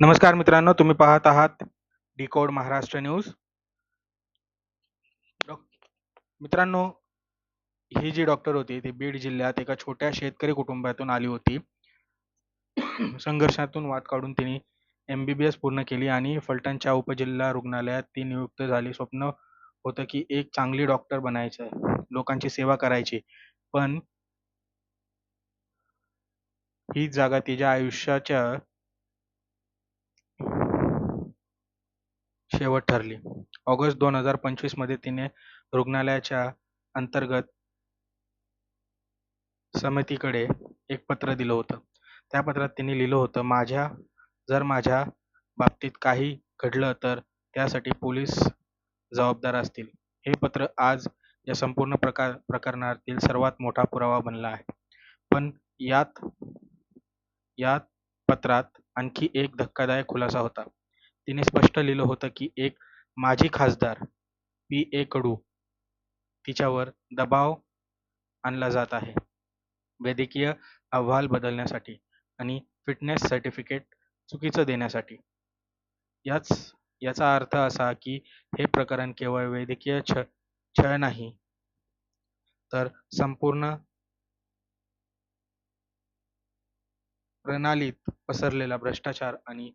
नमस्कार मित्रांनो तुम्ही पाहत आहात डिकोड महाराष्ट्र न्यूज. मित्रांनो ही जी डॉक्टर होती ती बीड जिल्ह्यात एका छोट्या शेतकरी कुटुंबातून आली होती. संघर्षातून वाद काढून तिने एम बी बी एस पूर्ण केली आणि फलटणच्या उपजिल्हा रुग्णालयात ती नियुक्त झाली. स्वप्न होतं की एक चांगली डॉक्टर बनायचं लोकांची सेवा करायची. पण ही जागा तिच्या आयुष्याच्या शेवट ठरली. ऑगस्ट दोन हजार पंचवीसमध्ये तिने रुग्णालयाच्या अंतर्गत समितीकडे एक पत्र दिलं होतं. त्या पत्रात तिने लिहिलं होतं माझ्या जर माझ्या बाबतीत काही घडलं तर त्यासाठी पोलीस जबाबदार असतील. हे पत्र आज या संपूर्ण प्रकार प्रकरणातील सर्वात मोठा पुरावा बनला आहे. पण यात यात पत्रात आणखी एक धक्कादायक खुलासा होता. तिने स्पष्ट लिहिलं होतं की एक माजी खासदार पी. ए. कडू तिच्यावर दबाव आणला जात आहे वैद्यकीय अहवाल बदलण्यासाठी आणि फिटनेस सर्टिफिकेट चुकीचं देण्यासाठी. याच याचा अर्थ असा की हे प्रकरण केवळ वैद्यकीय छ छळ नाही तर संपूर्ण प्रणालीत पसरलेला भ्रष्टाचार आणि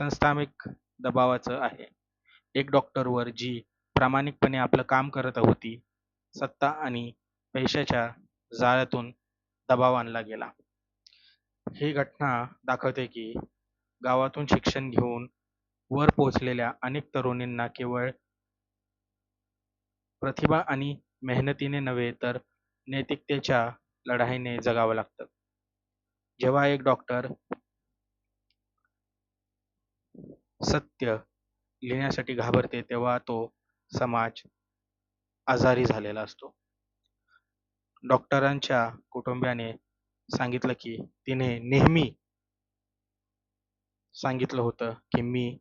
संस्थानिक दबावाचं आहे. एक डॉक्टरवर जी प्रामाणिकपणे आपलं काम करत होती, सत्ता आणि पैशाच्या जाळ्यातून दबाव आणला गेला. ही घटना दाखवते की गावातून शिक्षण घेऊन वर पोहोचलेल्या अनेक तरुणींना केवळ प्रतिभा आणि मेहनतीने नव्हे तर नैतिकतेच्या लढाईने जगावं लागतं. जेव्हा एक डॉक्टर सत्य लिहिण्यासाठी घाबरते तेव्हा तो समाज आजारी झालेला असतो. डॉक्टरांच्या कुटुंबियाने सांगितलं की तिने नेहमी सांगितलं होतं की मी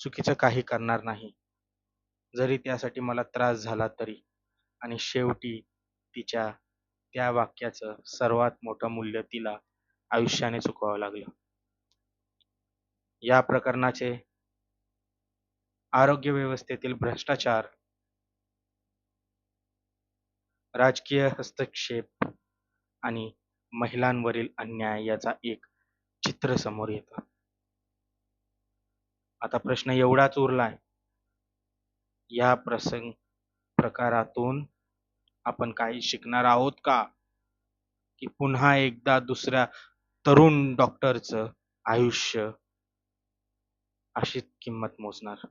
चुकीचं काही करणार नाही, जरी त्यासाठी मला त्रास झाला तरी. आणि शेवटी तिच्या त्या वाक्याचं सर्वात मोठं मूल्य तिला आयुष्याने चुकवावं लागलं. या प्रकरणाचे आरोग्य व्यवस्थेतील भ्रष्टाचार, राजकीय हस्तक्षेप आणि महिलांवरील अन्याय याचा एक चित्र समोर येतं. आता प्रश्न एवढाच उरलाय या प्रसंग प्रकारातून आपण काही शिकणार आहोत का? की पुन्हा एकदा दुसऱ्या तरुण डॉक्टरचं आयुष्य अशीच किंमत मोजणार?